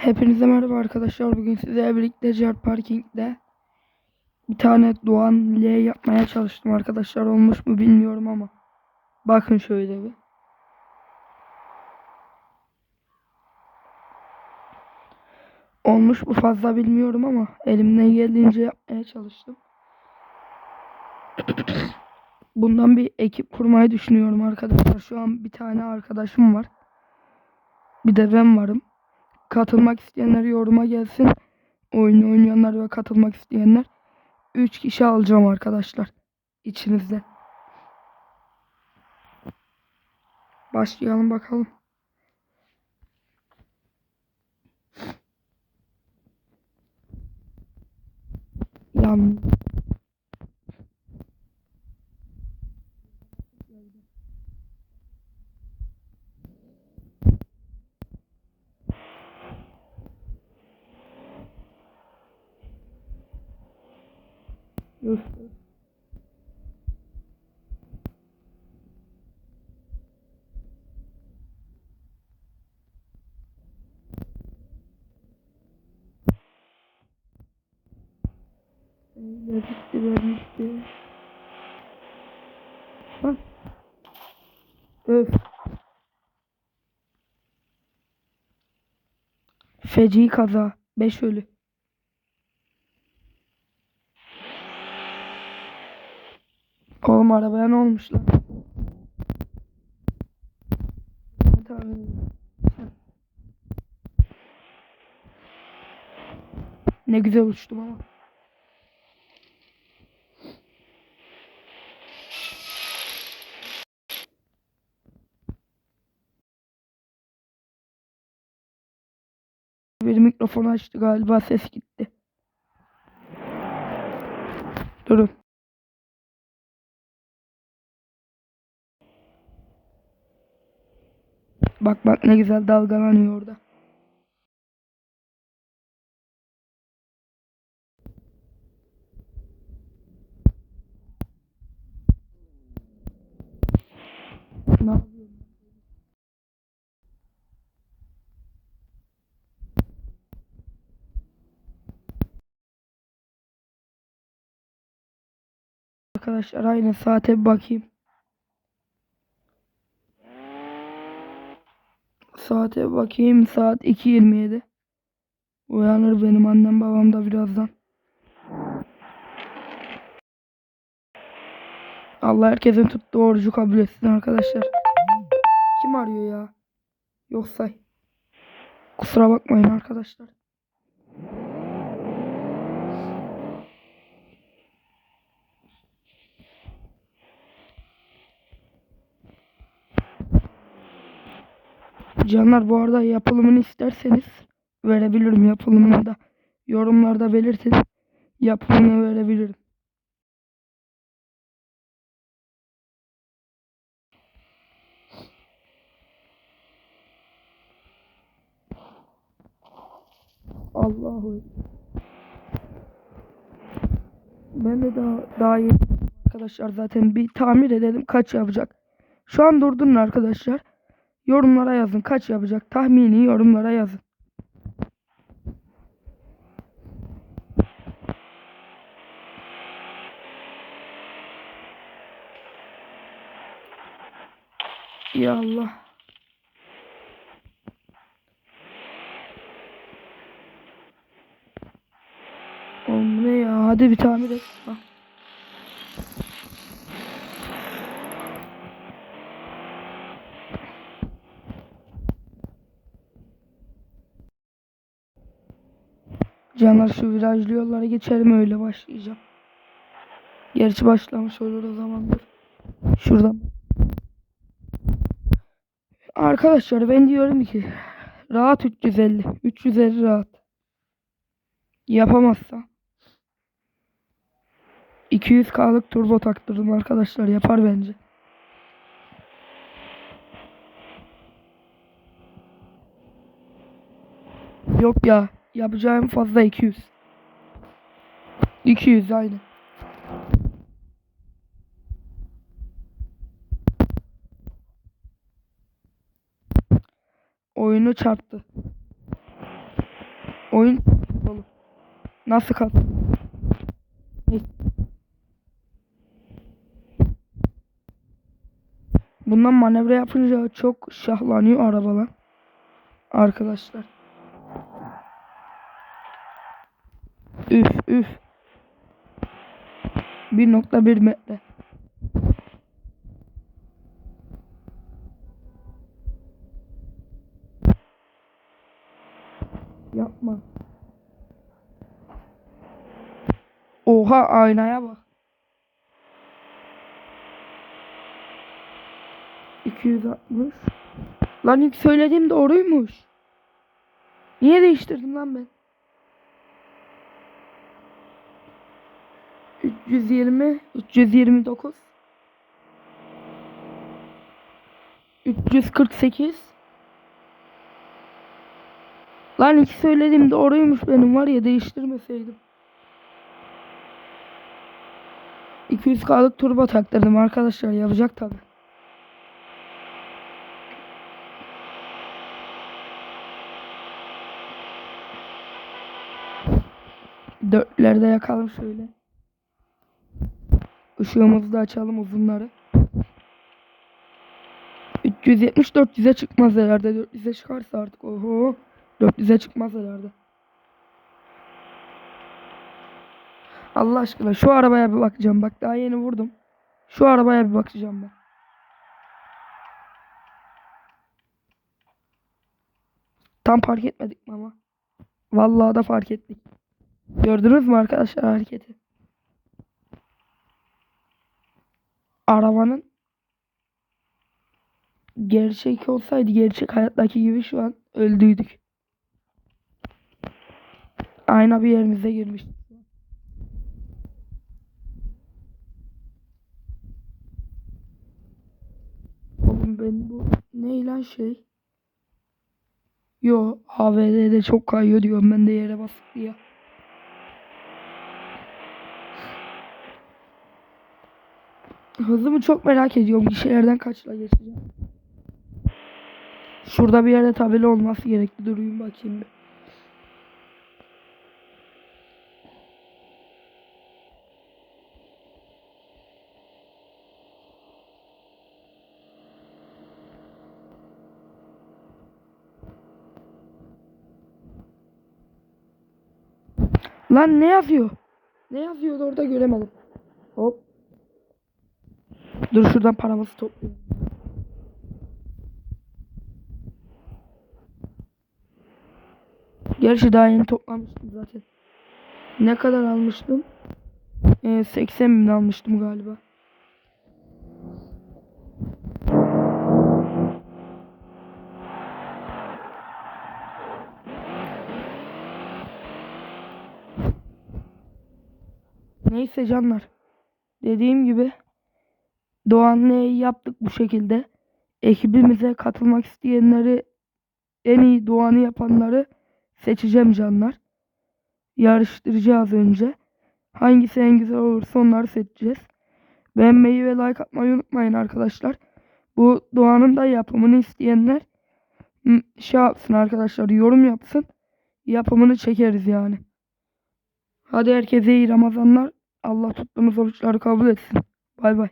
Hepinize merhaba arkadaşlar. Bugün size birlikte Jar Parking'de bir tane Doğan L yapmaya çalıştım arkadaşlar. Olmuş mu bilmiyorum ama. Bakın şöyle bir. Olmuş mu fazla bilmiyorum ama elimden geldiğince yapmaya çalıştım. Bundan bir ekip kurmayı düşünüyorum arkadaşlar. Şu an bir tane arkadaşım var. Bir de ben varım. Katılmak isteyenler yoruma gelsin. Oyun oynayanlar ve katılmak isteyenler. 3 kişi alacağım arkadaşlar. İçinizde. Başlayalım bakalım. Yan. Yok. Bitti vermişti. Bak. Öf. Feci kaza. 5 ölü. Oğlum arabaya ne olmuş lan? Ne güzel uçtum ama. Bir mikrofonu açtı galiba ses gitti. Durun. Bak bak ne güzel dalgalanıyor orada. Ne yapıyorum? Arkadaşlar aynı saate bakayım. Saate bakayım. Saat 2.27. Uyanır benim annem babam da birazdan. Allah herkesin tuttuğu orucu kabul etsin arkadaşlar. Kim arıyor ya? Yoksa. Kusura bakmayın arkadaşlar. Canlar bu arada yapılımını isterseniz verebilirim yapılımını da. Yorumlarda belirtin. Yapımını verebilirim. Allahu. Ben de daha daha iyi arkadaşlar zaten bir tamir edelim kaç yapacak. Şu an durdurun arkadaşlar. Yorumlara yazın kaç yapacak tahmini yorumlara yazın. Ya Allah. Oğlum ne ya hadi bir tamir et. Ha. Canlar şu virajlı yollara geçelim öyle başlayacağım. Gerçi başlamış olur o zamandır. Şuradan. Arkadaşlar ben diyorum ki rahat 350. 350 rahat. Yapamazsa 200k'lık turbo taktırdım arkadaşlar yapar bence. Yok ya yapacağım fazla 200. 200 aynı. Oyunu çarptı. Oyun. Nasıl kal? Bundan manevra yapınca çok şahlanıyor arabalar. Arkadaşlar. Üf üf. 1.1 metre. Yapma. Oha aynaya bak. 260. Lan ilk söylediğim doğruymuş. Niye değiştirdim lan ben? 320, 329, 348. Lan ilk söylediğim doğruymuş benim var ya değiştirmeseydim. 200K'lık turbo taktırdım arkadaşlar yapacak tabi. Dörtlerde yakalım şöyle. Işığımızı da açalım uzunları. 370 400'e çıkmaz herhalde. 400'e çıkarsa artık oho. 400'e çıkmaz herhalde. Allah aşkına şu arabaya bir bakacağım. Bak daha yeni vurdum. Şu arabaya bir bakacağım ben. Tam fark etmedik mi ama? Vallahi da fark ettik. Gördünüz mü arkadaşlar hareketi? Arabanın gerçek olsaydı gerçek hayattaki gibi şu an öldüydük. Ayna bir yerimize girmiş. Oğlum ben bu ne lan şey? Yo HVD'de çok kayıyor diyorum ben de yere basıp diye. Hızımı çok merak ediyorum. Gişelerden kaçla geçeceğim. Şurada bir yerde tabela olması gerekli. Durayım bakayım bir. Lan ne yazıyor? Ne yazıyordu orada göremedim. Hop. Dur şuradan paramızı toplayayım. Gerçi daha yeni toplamıştım zaten. Ne kadar almıştım? Ee, 80 bin almıştım galiba. Neyse canlar. Dediğim gibi Doğanlı'yı yaptık bu şekilde. Ekibimize katılmak isteyenleri en iyi Doğan'ı yapanları seçeceğim canlar. Yarıştıracağız önce. Hangisi en güzel olursa onları seçeceğiz. Beğenmeyi ve like atmayı unutmayın arkadaşlar. Bu Doğan'ın da yapımını isteyenler m, şey yapsın arkadaşlar yorum yapsın. Yapımını çekeriz yani. Hadi herkese iyi Ramazanlar. Allah tuttuğumuz oruçları kabul etsin. Bay bay.